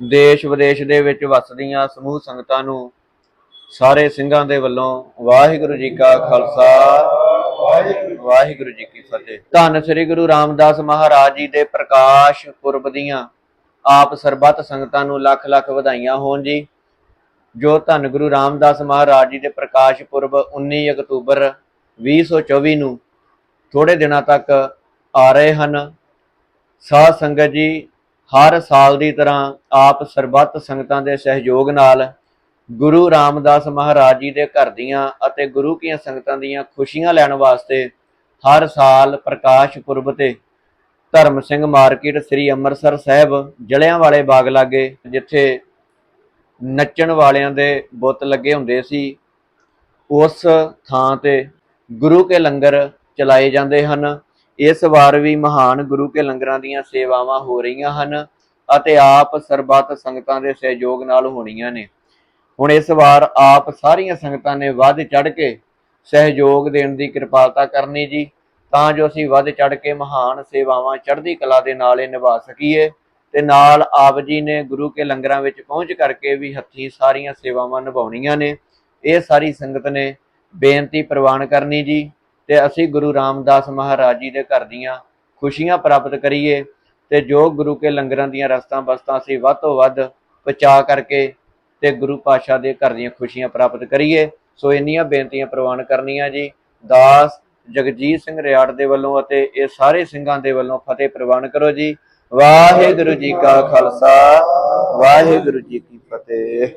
ਦੇਸ਼ ਵਿਦੇਸ਼ ਦੇ ਵਿੱਚ ਵਸਦੀਆਂ ਸਮੂਹ ਸੰਗਤਾਂ ਨੂੰ ਸਾਰੇ ਸਿੰਘਾਂ ਦੇ ਵੱਲੋਂ ਵਾਹਿਗੁਰੂ ਜੀ ਕਾ ਖਾਲਸਾ। ਵਾਹਿਗੁਰੂ ਜੀ ਕੀ ਫਤਿਹ। ਧੰਨ ਸ੍ਰੀ ਗੁਰੂ ਰਾਮਦਾਸ ਮਹਾਰਾਜ ਜੀ ਦੇ ਪ੍ਰਕਾਸ਼ ਪੁਰਬ ਦੀਆਂ ਆਪ ਸਰਬੱਤ ਸੰਗਤਾਂ ਨੂੰ ਲੱਖ ਲੱਖ ਵਧਾਈਆਂ ਹੋਣ ਜੀ। ਜੋ ਧੰਨ ਗੁਰੂ ਰਾਮਦਾਸ ਮਹਾਰਾਜ ਜੀ ਦੇ ਪ੍ਰਕਾਸ਼ ਪੁਰਬ 19 ਅਕਤੂਬਰ 2024 ਨੂੰ ਥੋੜੇ ਦਿਨਾਂ ਤੱਕ ਆ ਰਹੇ ਹਨ। ਸਾਧ ਸੰਗਤ ਜੀ ਹਰ ਸਾਲ ਦੀ ਤਰ੍ਹਾਂ ਆਪ ਸਰਬੱਤ ਸੰਗਤਾਂ ਦੇ ਸਹਿਯੋਗ ਨਾਲ ਗੁਰੂ ਰਾਮਦਾਸ ਮਹਾਰਾਜ ਜੀ ਦੇ ਘਰ ਦੀਆਂ ਅਤੇ ਗੁਰੂ ਕੀਆਂ ਸੰਗਤਾਂ ਦੀਆਂ ਖੁਸ਼ੀਆਂ ਲੈਣ ਵਾਸਤੇ ਹਰ ਸਾਲ ਪ੍ਰਕਾਸ਼ ਪੁਰਬ ਤੇ ਧਰਮ ਸਿੰਘ ਮਾਰਕੀਟ ਸ੍ਰੀ ਅੰਮ੍ਰਿਤਸਰ ਸਾਹਿਬ ਜਲਿਆਂਵਾਲੇ ਬਾਗ ਲਾਗੇ, ਜਿੱਥੇ ਨੱਚਣ ਵਾਲਿਆਂ ਦੇ ਬੁੱਤ ਲੱਗੇ ਹੁੰਦੇ ਸੀ, ਉਸ ਥਾਂ ਤੇ ਗੁਰੂ ਕੇ ਲੰਗਰ ਚਲਾਏ ਜਾਂਦੇ ਹਨ। ਇਸ ਵਾਰ ਵੀ ਮਹਾਨ ਗੁਰੂ ਕੇ ਲੰਗਰਾਂ ਦੀਆਂ ਸੇਵਾਵਾਂ ਹੋ ਰਹੀਆਂ ਹਨ ਅਤੇ ਆਪ ਸਰਬੱਤ ਸੰਗਤਾਂ ਦੇ ਸਹਿਯੋਗ ਨਾਲ ਹੋਣੀਆਂ ਨੇ। ਹੁਣ ਇਸ ਵਾਰ ਆਪ ਸਾਰੀਆਂ ਸੰਗਤਾਂ ਨੇ ਵੱਧ ਚੜ ਕੇ ਸਹਿਯੋਗ ਦੇਣ ਦੀ ਕਿਰਪਾਲਤਾ ਕਰਨੀ ਜੀ, ਤਾਂ ਜੋ ਅਸੀਂ ਵੱਧ ਚੜ ਕੇ ਮਹਾਨ ਸੇਵਾਵਾਂ ਚੜ੍ਹਦੀ ਕਲਾ ਦੇ ਨਾਲ ਇਹ ਨਿਭਾ ਸਕੀਏ ਤੇ ਨਾਲ ਆਪ ਜੀ ਨੇ ਗੁਰੂ ਕੇ ਲੰਗਰਾਂ ਵਿੱਚ ਪਹੁੰਚ ਕਰਕੇ ਵੀ ਹੱਥੀਂ ਸਾਰੀਆਂ ਸੇਵਾਵਾਂ ਨਿਭਾਉਣੀਆਂ ਨੇ। ਇਹ ਸਾਰੀ ਸੰਗਤ ਨੇ ਬੇਨਤੀ ਪ੍ਰਵਾਨ ਕਰਨੀ ਜੀ। ਤੇ ਅਸੀਂ ਗੁਰੂ ਰਾਮਦਾਸ ਮਹਾਰਾਜ ਜੀ ਦੇ ਘਰ ਦੀਆਂ ਖੁਸ਼ੀਆਂ ਪ੍ਰਾਪਤ ਕਰੀਏ ਤੇ ਜੋ ਗੁਰੂ ਕੇ ਲੰਗਰਾਂ ਦੀਆਂ ਰਸਤਾਂ ਬਸਤਾਂ ਅਸੀਂ ਵੱਧ ਤੋਂ ਵੱਧ ਪਚਾ ਕਰਕੇ ਤੇ ਗੁਰੂ ਪਾਸ਼ਾ ਦੇ ਘਰ ਦੀਆਂ ਖੁਸ਼ੀਆਂ ਪ੍ਰਾਪਤ ਕਰੀਏ, ਸੋ ਇੰਨੀਆਂ ਬੇਨਤੀਆਂ ਪ੍ਰਵਾਨ ਕਰਨੀਆਂ ਜੀ। ਦਾਸ ਜਗਜੀਤ ਸਿੰਘ ਰਿਆੜ ਦੇ ਵੱਲੋਂ ਅਤੇ ਇਹ ਸਾਰੇ ਸਿੰਘਾਂ ਦੇ ਵੱਲੋਂ ਫਤਿਹ ਪ੍ਰਵਾਨ ਕਰੋ ਜੀ। ਵਾਹਿਗੁਰੂ ਜੀ ਕਾ ਖਾਲਸਾ, ਵਾਹਿਗੁਰੂ ਜੀ ਕੀ ਫਤਿਹ।